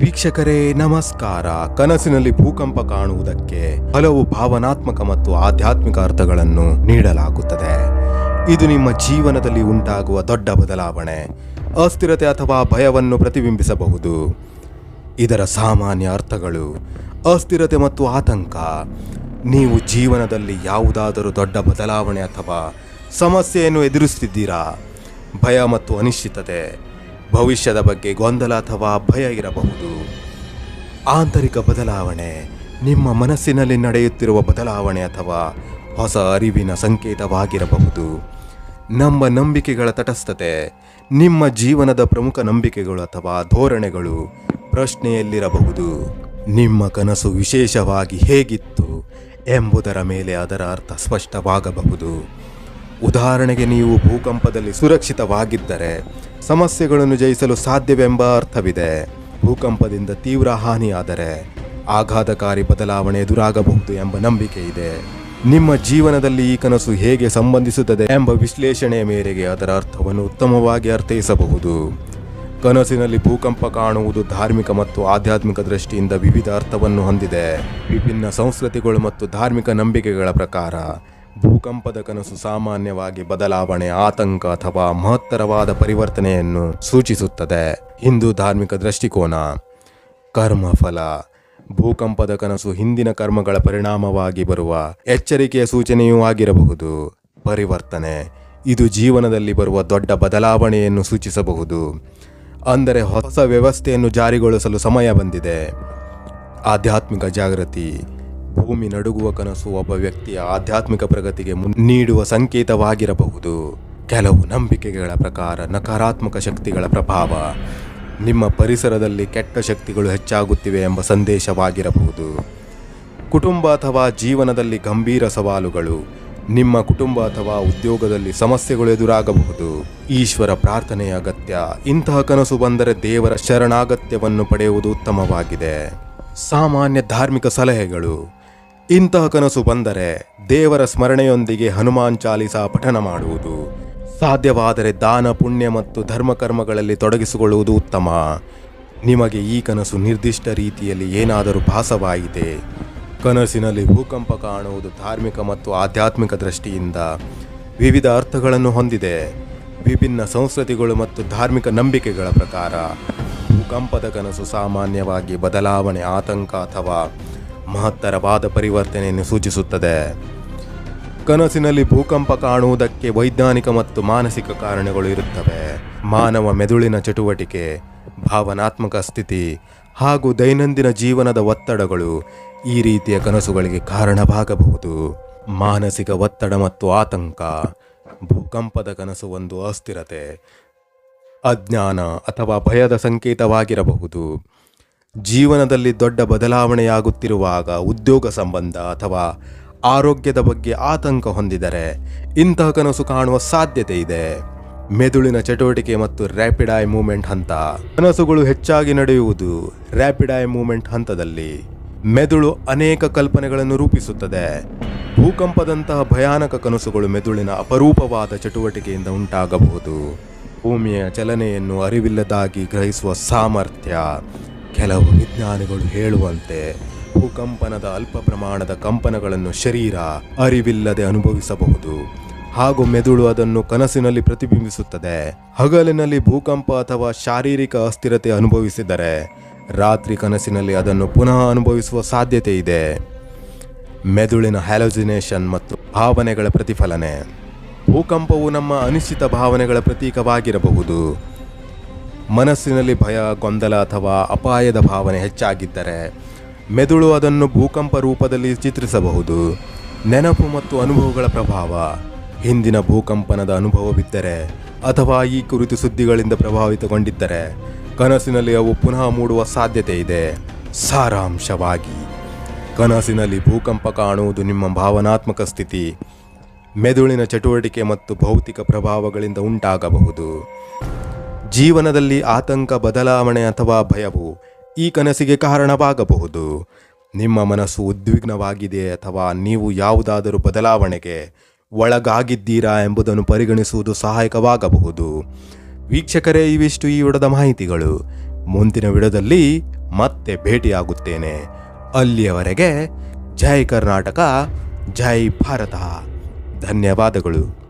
ವೀಕ್ಷಕರೇ, ನಮಸ್ಕಾರ. ಕನಸಿನಲ್ಲಿ ಭೂಕಂಪ ಕಾಣುವುದಕ್ಕೆ ಹಲವು ಭಾವನಾತ್ಮಕ ಮತ್ತು ಆಧ್ಯಾತ್ಮಿಕ ಅರ್ಥಗಳನ್ನು ನೀಡಲಾಗುತ್ತದೆ. ಇದು ನಿಮ್ಮ ಜೀವನದಲ್ಲಿ ಉಂಟಾಗುವ ದೊಡ್ಡ ಬದಲಾವಣೆ. ಅಸ್ಥಿರತೆ ಅಥವಾ ಭಯವನ್ನು ಪ್ರತಿಬಿಂಬಿಸಬಹುದು. ಇದರ ಸಾಮಾನ್ಯ ಅರ್ಥಗಳು ಅಸ್ಥಿರತೆ ಮತ್ತು ಆತಂಕ. ನೀವು ಜೀವನದಲ್ಲಿ ಯಾವುದಾದರೂ ದೊಡ್ಡ ಬದಲಾವಣೆ ಅಥವಾ ಸಮಸ್ಯೆಯನ್ನು ಎದುರಿಸುತ್ತಿದ್ದೀರಾ? ಭಯ ಮತ್ತು ಅನಿಶ್ಚಿತತೆ. ಭವಿಷ್ಯದ ಬಗ್ಗೆ ಗೊಂದಲ ಅಥವಾ ಭಯ ಇರಬಹುದು. ಆಂತರಿಕ ಬದಲಾವಣೆ, ನಿಮ್ಮ ಮನಸ್ಸಿನಲ್ಲಿ ನಡೆಯುತ್ತಿರುವ ಬದಲಾವಣೆ ಅಥವಾ ಹೊಸ ಅರಿವಿನ ಸಂಕೇತವಾಗಿರಬಹುದು. ನಮ್ಮ ನಂಬಿಕೆಗಳ ತಟಸ್ಥತೆ, ನಿಮ್ಮ ಜೀವನದ ಪ್ರಮುಖ ನಂಬಿಕೆಗಳು ಅಥವಾ ಧೋರಣೆಗಳು ಪ್ರಶ್ನೆಯಲ್ಲಿರಬಹುದು. ನಿಮ್ಮ ಕನಸು ವಿಶೇಷವಾಗಿ ಹೇಗಿತ್ತು ಎಂಬುದರ ಮೇಲೆ ಅದರ ಅರ್ಥ ಸ್ಪಷ್ಟವಾಗಬಹುದು. ಉದಾಹರಣೆಗೆ ನೀವು ಭೂಕಂಪದಲ್ಲಿ ಸುರಕ್ಷಿತವಾಗಿದ್ದರೆ ಸಮಸ್ಯೆಗಳನ್ನು ಜಯಿಸಲು ಸಾಧ್ಯವೆಂಬ ಅರ್ಥವಿದೆ. ಭೂಕಂಪದಿಂದ ತೀವ್ರ ಹಾನಿಯಾದರೆ ಆಘಾತಕಾರಿ ಬದಲಾವಣೆ ಎದುರಾಗಬಹುದು ಎಂಬ ನಂಬಿಕೆ ಇದೆ. ನಿಮ್ಮ ಜೀವನದಲ್ಲಿ ಈ ಕನಸು ಹೇಗೆ ಸಂಬಂಧಿಸುತ್ತದೆ ಎಂಬ ವಿಶ್ಲೇಷಣೆಯ ಮೇರೆಗೆ ಅದರ ಅರ್ಥವನ್ನು ಉತ್ತಮವಾಗಿ ಅರ್ಥೈಸಬಹುದು. ಕನಸಿನಲ್ಲಿ ಭೂಕಂಪ ಕಾಣುವುದು ಧಾರ್ಮಿಕ ಮತ್ತು ಆಧ್ಯಾತ್ಮಿಕ ದೃಷ್ಟಿಯಿಂದ ವಿವಿಧ ಅರ್ಥವನ್ನು ಹೊಂದಿದೆ. ವಿಭಿನ್ನ ಸಂಸ್ಕೃತಿಗಳು ಮತ್ತು ಧಾರ್ಮಿಕ ನಂಬಿಕೆಗಳ ಪ್ರಕಾರ ಭೂಕಂಪದ ಕನಸು ಸಾಮಾನ್ಯವಾಗಿ ಬದಲಾವಣೆ, ಆತಂಕ ಅಥವಾ ಮಹತ್ತರವಾದ ಪರಿವರ್ತನೆಯನ್ನು ಸೂಚಿಸುತ್ತದೆ. ಹಿಂದೂ ಧಾರ್ಮಿಕ ದೃಷ್ಟಿಕೋನ. ಕರ್ಮಫಲ. ಭೂಕಂಪದ ಕನಸು ಹಿಂದಿನ ಕರ್ಮಗಳ ಪರಿಣಾಮವಾಗಿ ಬರುವ ಎಚ್ಚರಿಕೆಯ ಸೂಚನೆಯೂ ಆಗಿರಬಹುದು. ಪರಿವರ್ತನೆ. ಇದು ಜೀವನದಲ್ಲಿ ಬರುವ ದೊಡ್ಡ ಬದಲಾವಣೆಯನ್ನು ಸೂಚಿಸಬಹುದು. ಅಂದರೆ ಹೊಸ ವ್ಯವಸ್ಥೆಯನ್ನು ಜಾರಿಗೊಳಿಸಲು ಸಮಯ ಬಂದಿದೆ. ಆಧ್ಯಾತ್ಮಿಕ ಜಾಗೃತಿ. ಭೂಮಿ ನಡುಗುವ ಕನಸು ಒಬ್ಬ ವ್ಯಕ್ತಿಯ ಆಧ್ಯಾತ್ಮಿಕ ಪ್ರಗತಿಗೆ ನೀಡುವ ಸಂಕೇತವಾಗಿರಬಹುದು. ಕೆಲವು ನಂಬಿಕೆಗಳ ಪ್ರಕಾರ ನಕಾರಾತ್ಮಕ ಶಕ್ತಿಗಳ ಪ್ರಭಾವ ನಿಮ್ಮ ಪರಿಸರದಲ್ಲಿ ಕೆಟ್ಟ ಶಕ್ತಿಗಳು ಹೆಚ್ಚಾಗುತ್ತಿವೆ ಎಂಬ ಸಂದೇಶವಾಗಿರಬಹುದು. ಕುಟುಂಬ ಅಥವಾ ಜೀವನದಲ್ಲಿ ಗಂಭೀರ ಸವಾಲುಗಳು, ನಿಮ್ಮ ಕುಟುಂಬ ಅಥವಾ ಉದ್ಯೋಗದಲ್ಲಿ ಸಮಸ್ಯೆಗಳು ಎದುರಾಗಬಹುದು. ಈಶ್ವರ ಪ್ರಾರ್ಥನೆಯ ಅಗತ್ಯ, ಇಂತಹ ಕನಸು ಬಂದರೆ ದೇವರ ಶರಣಾಗತ್ಯವನ್ನು ಪಡೆಯುವುದು ಉತ್ತಮವಾಗಿದೆ. ಸಾಮಾನ್ಯ ಧಾರ್ಮಿಕ ಸಲಹೆಗಳು ಇಂತಹ ಕನಸು ಬಂದರೆ ದೇವರ ಸ್ಮರಣೆಯೊಂದಿಗೆ ಹನುಮಾನ್ ಚಾಲಿಸ ಪಠನ ಮಾಡುವುದು. ಸಾಧ್ಯವಾದರೆ ದಾನ, ಪುಣ್ಯ ಮತ್ತು ಧರ್ಮಕರ್ಮಗಳಲ್ಲಿ ತೊಡಗಿಸಿಕೊಳ್ಳುವುದು ಉತ್ತಮ. ನಿಮಗೆ ಈ ಕನಸು ನಿರ್ದಿಷ್ಟ ರೀತಿಯಲ್ಲಿ ಏನಾದರೂ ಭಾಸವಾಯಿತೆ? ಕನಸಿನಲ್ಲಿ ಭೂಕಂಪ ಕಾಣುವುದು ಧಾರ್ಮಿಕ ಮತ್ತು ಆಧ್ಯಾತ್ಮಿಕ ದೃಷ್ಟಿಯಿಂದ ವಿವಿಧ ಅರ್ಥಗಳನ್ನು ಹೊಂದಿದೆ. ವಿಭಿನ್ನ ಸಂಸ್ಕೃತಿಗಳು ಮತ್ತು ಧಾರ್ಮಿಕ ನಂಬಿಕೆಗಳ ಪ್ರಕಾರ ಭೂಕಂಪದ ಕನಸು ಸಾಮಾನ್ಯವಾಗಿ ಬದಲಾವಣೆ, ಆತಂಕ ಅಥವಾ ಮಹತ್ತರವಾದ ಪರಿವರ್ತನೆಯನ್ನು ಸೂಚಿಸುತ್ತದೆ. ಕನಸಿನಲ್ಲಿ ಭೂಕಂಪ ಕಾಣುವುದಕ್ಕೆ ವೈಜ್ಞಾನಿಕ ಮತ್ತು ಮಾನಸಿಕ ಕಾರಣಗಳು ಇರುತ್ತವೆ. ಮಾನವ ಮೆದುಳಿನ ಚಟುವಟಿಕೆ, ಭಾವನಾತ್ಮಕ ಸ್ಥಿತಿ ಹಾಗೂ ದೈನಂದಿನ ಜೀವನದ ಒತ್ತಡಗಳು ಈ ರೀತಿಯ ಕನಸುಗಳಿಗೆ ಕಾರಣವಾಗಬಹುದು. ಮಾನಸಿಕ ಒತ್ತಡ ಮತ್ತು ಆತಂಕ, ಭೂಕಂಪದ ಕನಸು ಒಂದು ಅಸ್ಥಿರತೆ, ಅಜ್ಞಾನ ಅಥವಾ ಭಯದ ಸಂಕೇತವಾಗಿರಬಹುದು. ಜೀವನದಲ್ಲಿ ದೊಡ್ಡ ಬದಲಾವಣೆಯಾಗುತ್ತಿರುವಾಗ ಉದ್ಯೋಗ ಸಂಬಂಧ ಅಥವಾ ಆರೋಗ್ಯದ ಬಗ್ಗೆ ಆತಂಕ ಹೊಂದಿದರೆ ಇಂತಹ ಕನಸು ಕಾಣುವ ಸಾಧ್ಯತೆ ಇದೆ. ಮೆದುಳಿನ ಚಟುವಟಿಕೆ ಮತ್ತು ರ್ಯಾಪಿಡ್ ಐ ಮೂವ್ಮೆಂಟ್ ಹಂತ. ಕನಸುಗಳು ಹೆಚ್ಚಾಗಿ ನಡೆಯುವುದು ರ್ಯಾಪಿಡ್ ಐ ಮೂವ್ಮೆಂಟ್ ಹಂತದಲ್ಲಿ. ಮೆದುಳು ಅನೇಕ ಕಲ್ಪನೆಗಳನ್ನು ರೂಪಿಸುತ್ತದೆ. ಭೂಕಂಪದಂತಹ ಭಯಾನಕ ಕನಸುಗಳು ಮೆದುಳಿನ ಅಪರೂಪವಾದ ಚಟುವಟಿಕೆಯಿಂದ ಉಂಟಾಗಬಹುದು. ಭೂಮಿಯ ಚಲನೆಯನ್ನು ಅರಿವಿಲ್ಲದಾಗಿ ಗ್ರಹಿಸುವ ಸಾಮರ್ಥ್ಯ. ಕೆಲವು ವಿಜ್ಞಾನಿಗಳು ಹೇಳುವಂತೆ, ಭೂಕಂಪನದ ಅಲ್ಪ ಪ್ರಮಾಣದ ಕಂಪನಗಳನ್ನು ಶರೀರ ಅರಿವಿಲ್ಲದೆ ಅನುಭವಿಸಬಹುದು. ಹಾಗೂ ಮೆದುಳು ಅದನ್ನು ಕನಸಿನಲ್ಲಿ ಪ್ರತಿಬಿಂಬಿಸುತ್ತದೆ. ಹಗಲಿನಲ್ಲಿ ಭೂಕಂಪ ಅಥವಾ ಶಾರೀರಿಕ ಅಸ್ಥಿರತೆ ಅನುಭವಿಸಿದರೆ, ರಾತ್ರಿ ಕನಸಿನಲ್ಲಿ ಅದನ್ನು ಪುನಃ ಅನುಭವಿಸುವ ಸಾಧ್ಯತೆ ಇದೆ. ಮೆದುಳಿನ ಹ್ಯಾಲೋಜಿನೇಷನ್ ಮತ್ತು ಭಾವನೆಗಳ ಪ್ರತಿಫಲನೆ. ಭೂಕಂಪವು ನಮ್ಮ ಅನಿಶ್ಚಿತ ಭಾವನೆಗಳ ಪ್ರತೀಕವಾಗಿರಬಹುದು. ಮನಸ್ಸಿನಲ್ಲಿ ಭಯ, ಗೊಂದಲ ಅಥವಾ ಅಪಾಯದ ಭಾವನೆ ಹೆಚ್ಚಾಗಿದ್ದರೆ ಮೆದುಳು ಅದನ್ನು ಭೂಕಂಪ ರೂಪದಲ್ಲಿ ಚಿತ್ರಿಸಬಹುದು. ನೆನಪು ಮತ್ತು ಅನುಭವಗಳ ಪ್ರಭಾವ. ಹಿಂದಿನ ಭೂಕಂಪನದ ಅನುಭವವಿದ್ದರೆ ಅಥವಾ ಈ ಕುರಿತು ಸುದ್ದಿಗಳಿಂದ ಪ್ರಭಾವಿತಗೊಂಡಿದ್ದರೆ ಕನಸಿನಲ್ಲಿ ಅವು ಪುನಃ ಮೂಡುವ ಸಾಧ್ಯತೆ ಇದೆ. ಸಾರಾಂಶವಾಗಿ, ಕನಸಿನಲ್ಲಿ ಭೂಕಂಪ ಕಾಣುವುದು ನಿಮ್ಮ ಭಾವನಾತ್ಮಕ ಸ್ಥಿತಿ. ಮೆದುಳಿನ ಚಟುವಟಿಕೆ ಮತ್ತು ಭೌತಿಕ ಪ್ರಭಾವಗಳಿಂದ ಉಂಟಾಗಬಹುದು. ಜೀವನದಲ್ಲಿ ಆತಂಕ, ಬದಲಾವಣೆ ಅಥವಾ ಭಯವು ಈ ಕನಸಿಗೆ ಕಾರಣವಾಗಬಹುದು. ನಿಮ್ಮ ಮನಸ್ಸು ಉದ್ವಿಗ್ನವಾಗಿದೆ ಅಥವಾ ನೀವು ಯಾವುದಾದರೂ ಬದಲಾವಣೆಗೆ ಒಳಗಾಗಿದ್ದೀರಾ ಎಂಬುದನ್ನು ಪರಿಗಣಿಸುವುದು ಸಹಾಯಕವಾಗಬಹುದು. ವೀಕ್ಷಕರೇ, ಇವಿಷ್ಟು ಈ ವಿಡದ ಮಾಹಿತಿಗಳು. ಮುಂದಿನ ವಿಡದಲ್ಲಿ ಮತ್ತೆ ಭೇಟಿಯಾಗುತ್ತೇನೆ. ಅಲ್ಲಿಯವರೆಗೆ ಜೈ ಕರ್ನಾಟಕ, ಜೈ ಭಾರತ. ಧನ್ಯವಾದಗಳು.